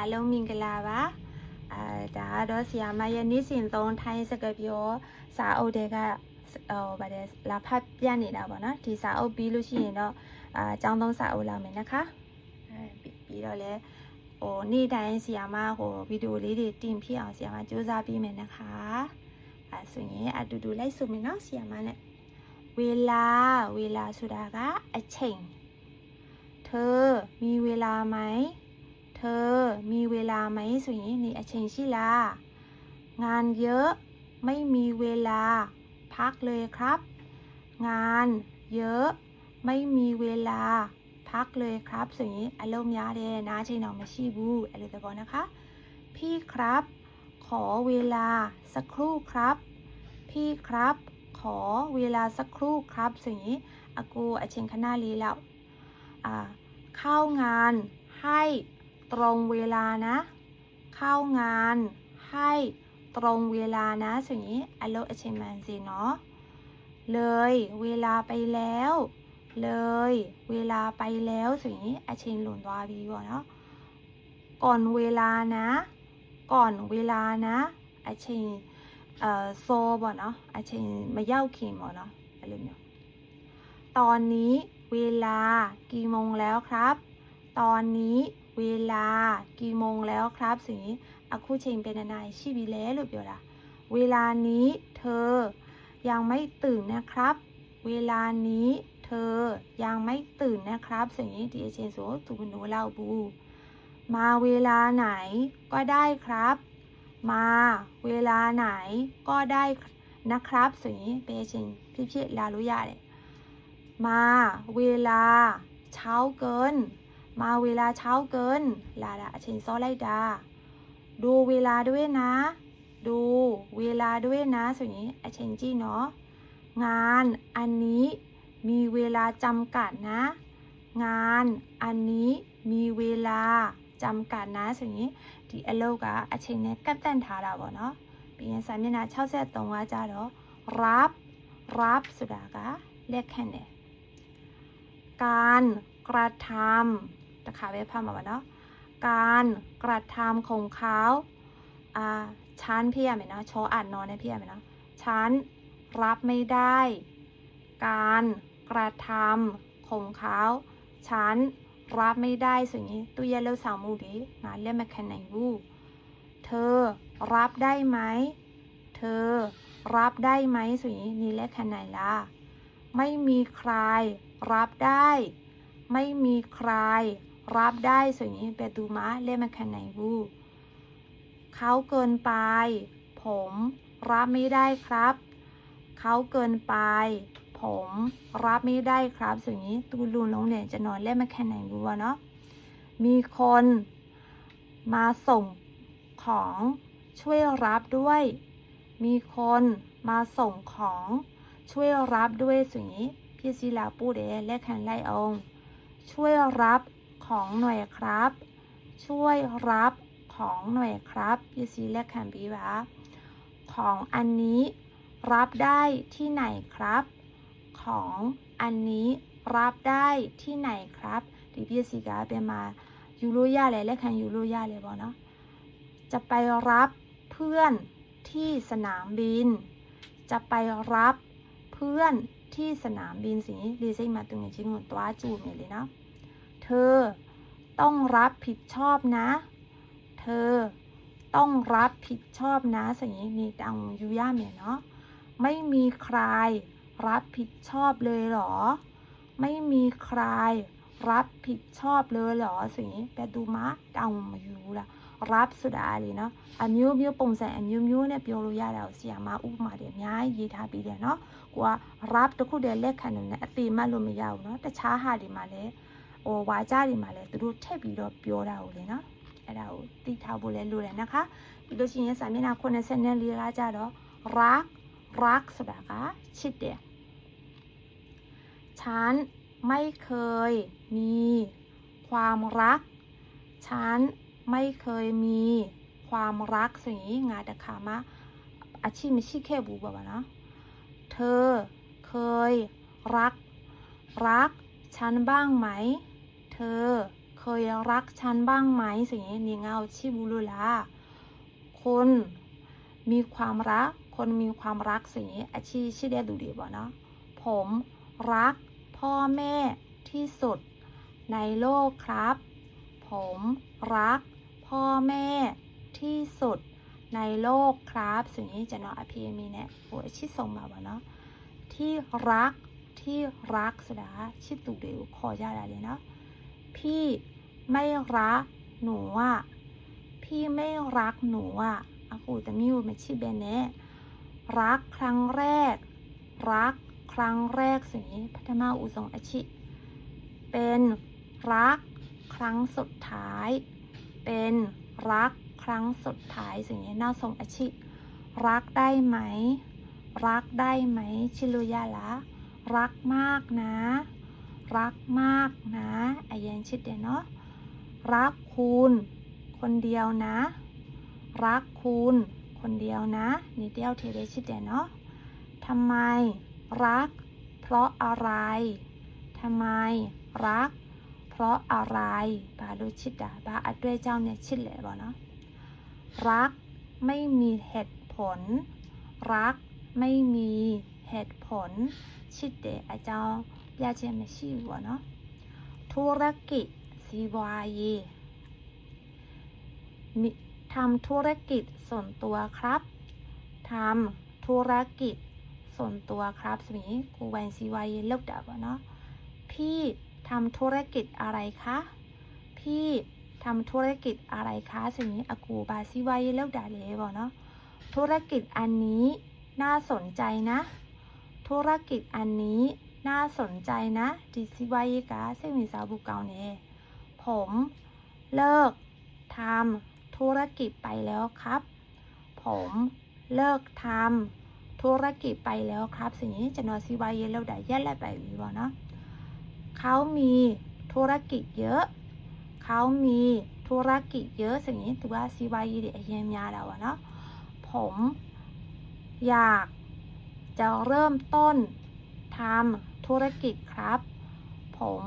အားလုံးမင်္ဂလာပါအာဒါကတော့ဆီယာမရဲ့နေ့စဉ်သုံးထိုင်းစကားပြောစာအုပ်တွေကဟိုဗါတယ်လာဖတ်ပြနေတာပေါ့နော်ဒီစာအုပ်ပြီးလို့ရှိရင်တော့အာအကြောင်းသုံးစာအုပ်လာမယ်นะคะအဲပြီးပြီးတော့လဲဟိုနေ့တိုင်းဆီယာမဟိုဗီဒီယိုလေးတွေတင်ဖြစ်အောင်ဆီယာမစူးစမ်းပြီးမယ်นะคะအဲဆိုရင်အတူတူလိုက်ဆိုမယ်နော်ဆီယာမနဲ့เวลาเวลาဆိုတာကအချိန် เธอ มีเวลาไหม ธอมีเวลาไหมสุยนีอเชงชิลา งานเยอะไม่มีเวลา พักเลยครับ งานเยอะไม่มีเวลา พักเลยครับสุยนีอารมณ์ยาเดนะเชนอมาชีบูอะไรตะกอนนะคะ พี่ครับ ขอเวลาสักครู่ครับ พี่ครับ ขอเวลาสักครู่ครับสุยนีอากูอเชงคณาลีแล้วเข้างานให้ ตรงเวลานะ เข้างานให้ตรงเวลานะส่วนนี้ allo a t t a i n m e n t เนาะเลยเวลาไปแล้ว เลยเวลาไปแล้วส่วนนี้ a c h i e v e n หลุนวารีวเนาะก่อนเวลานะ ก่อนเวลานะ a t t a i n เอ่อโซบ่เนาะ a t t a i n มาเย่าขีมเนาะอะไรเนาะตอนนี้เวลากี่โมงแล้วครับ ตอนนี้ เวลากี่โมงแล้วครับสิอาคูเชงเป็นนายชีวิเลหรือเปล่าเวลานี้เธอยังไม่ตื่นนะครับ เวลานี้เธอยังไม่ตื่นนะครับสิ่งนี้ดีเชนโซตุบุนูเลาบู มาเวลาไหนก็ได้ครับ มาเวลาไหนก็ได้นะครับสิเปเชนพี่พี่ลาลุยาเลยมาเวลาเช้าเกิน มาเวลาเช้าเกินลาละအချိန်စောလိုက်တာดูเวลาด้วยนะ ดูเวลาด้วยนะဆိုရင်အချိန်ကြည့်เนาะงานอันนี้มีเวลาจำกัดนะ งานอันนี้มีเวลาจำกัดนะဆိုရင်ဒီအလုပ်ကအချိန်နဲ့ကတ်တန့်ထားတာပေါ့เนาะပြီးရင်စာမျက်နှာ63ကကြတော့ รับ รับဆိုတာကလက်ခံတယ် การกระทำ นะคะเว็บพามาเนาะการกระทำของเขาอ่าฉันพี่อไหมเนาะโชอ่านนอนในี่พี่อไหมเนาะชั้นรับไม่ได้ การกระทำของเขาชั้นรับไม่ได้สิ่งนี้ตุยเลวสาวมูดีงานเล่นมาแคนไหนวูเธอรับได้ไหม เธอรับได้ไหมสิ่งนี้นี่เล่นแคนไหนล่ะ ไม่มีใครรับได้ ไม่มีใคร รับได้ส่วนนี้เป็นตูมะเล่มาแค่ไนบูเขาเกินไป ผมรับไม่ได้ครับ เขาเกินไป ผมรับไม่ได้ครับส่วนนี้ตูลูนลงเนี่ยจะนอนเล่มาแค่ไนบูเนาะมีคนมาส่งของช่วยรับด้วย มีคนมาส่งของช่วยรับด้วยสิ่งนี้พี่ศิลาพูเองและแขนไลอง ช่วยรับ ของหน่วยครับ ช่วยรับของหน่วยครับ you see that can be ว่าของอันนี้รับได้ที่ไหนครับ ของอันนี้รับได้ที่ไหนครับดิพี่สีกาเป็นมายูโรยาเลยและแข่งยูโรยาเลยบอเนาะจะไปรับเพื่อนที่สนามบิน จะไปรับเพื่อนที่สนามบินสินี้ดีเซ็งมาตรงนี้ชิ้นหนตัวจูบเนี่ยเลยเนาะ อต้องรับผิดชอบนะ เธอต้องรับผิดชอบนะสิ่งนี้นี่ดังยูย่าเมียเนาะไม่มีใครรับผิดชอบเลยเหรอ ไม่มีใครรับผิดชอบเลยเหรอสิ่งนี้แปลดูมะดังมาอยู่ละ rap ဆိုတာလေနော်အမျိုးမျိုးပုံစံအမျိုးမျိုးနဲ့ပြောလို့ရတာကိုဆီယာမဥပမာတွေအများကြီးရေးထားပြီးတယ်နော်ကိုက rap တစ်ခုတည်းလက်ခံနေတယ်အသေးမှတ်လို့မရဘူးနော်တခြားဟာတွေမှာလည်း ဟိုဝါကြတွေမှာလည်းသူတို့ထည့်ပြီးတော့ပြောတာကိုလေနော်အဲ့ဒါကိုသိထားဖို့လည်းလိုတယ်นะคะပြီးလို့ရှိရင်စာမျက်နှာ84ကကြတော့ rock rock ဆိုတာကချစ်တယ်ฉันไม่เคยมีความรัก ฉันไม่เคยมีความรักสิ่งนี้งานแต่ขามะอาชีพไม่ใช่แค่บูแบบนะ เธอเคยรัก รัก ฉันบ้างไหม เธ เคยรักฉันบ้างไหมสิเนี้นิเงาชิบุรุละคนมีความรัก คนมีความรักสิ่งนี้อาชีชิเดดูดีบ่เนาะผมรักพ่อแม่ที่สุดในโลกครับ ผมรักพ่อแม่ที่สุดในโลกครับสิ่งนี้จะเนาะอภิมีเนี่ยโอ้ชิส่งมาบ่เนาะที่รักที่รักสดาชิตุเดียวขอยาดาเลยเนาะ พี่ไม่รักหนูอะพี่ไม่รักหนูอะอากูจะมีอยู่ไม่ชิเบเนะรักครั้งแรก รักครั้งแรกสิ่งนี้พัฒนาอุสงอาชิ เป็นรักครั้งสุดท้าย เป็นรักครั้งสุดท้ายสิ่งนี้น่าทรงอาชิ รักได้ไหม รักได้ไหม ชิลุยาละ รักมากนะ รักมากนะไอายันชิดเดเนาะรักคุณ คนเดียวนะ รักคุณ คนเดียวนะนี่เดียวเทเดชิดเดเนาะทำไม รัก เพราะอะไรทำไม รัก เพราะอะไรบาลูชิดาบาอัดด้วยเจ้าเนี่ยชิดเลยบ่เนาะรักไม่มีเหตุผล รักไม่มีเหตุผลชิดเดอเจ้า ญาเจไม่ရှိဘူးပေါ့နော်ธุรกิจစီးပွားရေးมิทำธุรกิจส่วนตัวครับทำธุรกิจส่วนตัวครับสมีกูแวนซีวายีเลิกด่าบ่เนาะพี่ทำธุรกิจอะไรคะ พี่ทำธุรกิจอะไรคะสิ่งนี้อากูบาซีวายีเลิกด่าเลยบ่เนาะธุรกิจอันนี้น่าสนใจนะ ธุรกิจอันนี้ น่าสนใจนะดิซิวายกาเซมิซาบุกเกาเนผมเลิกทำธุรกิจไปแล้วครับ ผมเลิกทำธุรกิจไปแล้วครับสิ่งนี้จะนอซิวายเราได้ยัดและไปวีบอเนาะเขามีธุรกิจเยอะ เขามีธุรกิจเยอะสิ่งนี้ถือว่าซีวายเดียเยมยาแล้วอะเนาะผมอยากจะเริ่มต้น ทำธุรกิจครับ ผม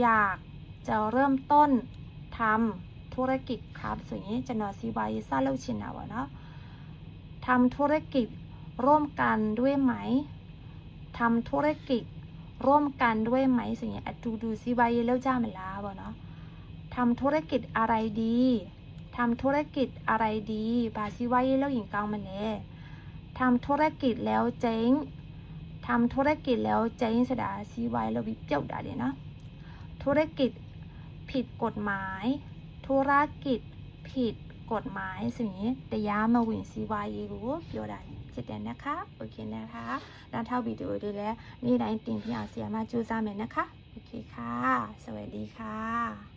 อยากจะเริ่มต้นทำธุรกิจครับสิ่งนี้จะนอซีวายซาเลชินเอาอะเนาะทำธุรกิจร่วมกันด้วยไหมทำธุรกิจร่วมกันด้วยไหมสิ่งนี้อะดูดูซีวายเล้วจ้ามันลาบ่เนาะทำธุรกิจอะไรดีทำธุรกิจอะไรดีบาซีวายเล้วหญิงกลางมันเน่ทำธุรกิจแล้วเจ๊ง ทำธุรกิจแล้วเจ๊งสดาซีไวายเราวิเปียวดาเลยเนาะธุรกิจผิดกฎหมาย ธุรกิจผิดกฎหมายสิ่งนี้แต่ยามาวินซีวายรู้เปียวดาจิตเดนนะคะโอเคนะคะแล้วถ้าวิดีโอดูแล้วนี่ได้ติงพี่อาเซียมาจูซาเมนนะคะโอเคค่ะ สวัสดีค่ะ